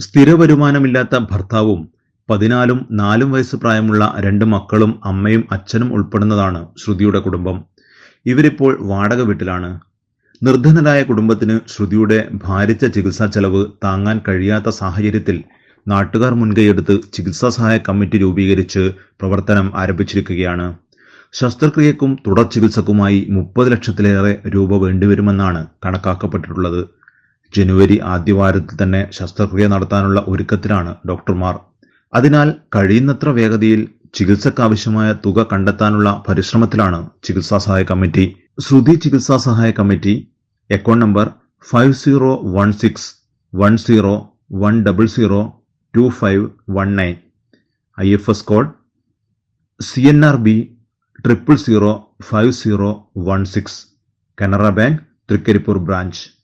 സ്ഥിര വരുമാനമില്ലാത്ത ഭർത്താവും പതിനാലും നാലും വയസ്സ് പ്രായമുള്ള രണ്ട് മക്കളും അമ്മയും അച്ഛനും ഉൾപ്പെടുന്നതാണ് ശ്രുതിയുടെ കുടുംബം. ഇവരിപ്പോൾ വാടക വീട്ടിലാണ്. നിർധനരായ കുടുംബത്തിന് ശ്രുതിയുടെ ഭാരിച്ച ചികിത്സാ ചെലവ് താങ്ങാൻ കഴിയാത്ത സാഹചര്യത്തിൽ നാട്ടുകാർ മുൻകൈയെടുത്ത് ചികിത്സാ സഹായ കമ്മിറ്റി രൂപീകരിച്ച് പ്രവർത്തനം ആരംഭിച്ചിരിക്കുകയാണ്. ശസ്ത്രക്രിയക്കും തുടർ ചികിത്സക്കുമായി മുപ്പത് ലക്ഷത്തിലേറെ രൂപ വേണ്ടിവരുമെന്നാണ് കണക്കാക്കപ്പെട്ടിട്ടുള്ളത്. ജനുവരി ആദ്യവാരത്തിൽ തന്നെ ശസ്ത്രക്രിയ നടത്താനുള്ള ഒരുക്കത്തിലാണ് ഡോക്ടർമാർ. അതിനാൽ കഴിയുന്നത്ര വേഗതയിൽ ചികിത്സക്കാവശ്യമായ തുക കണ്ടെത്താനുള്ള പരിശ്രമത്തിലാണ് ചികിത്സാ സഹായ കമ്മിറ്റി. ശ്രുതി ചികിത്സാ സഹായ committee account number five zero one six one zero one double zero two five one nine. I F S code C N R B triple zero five zero one six Canara Bank Thrikaripur branch.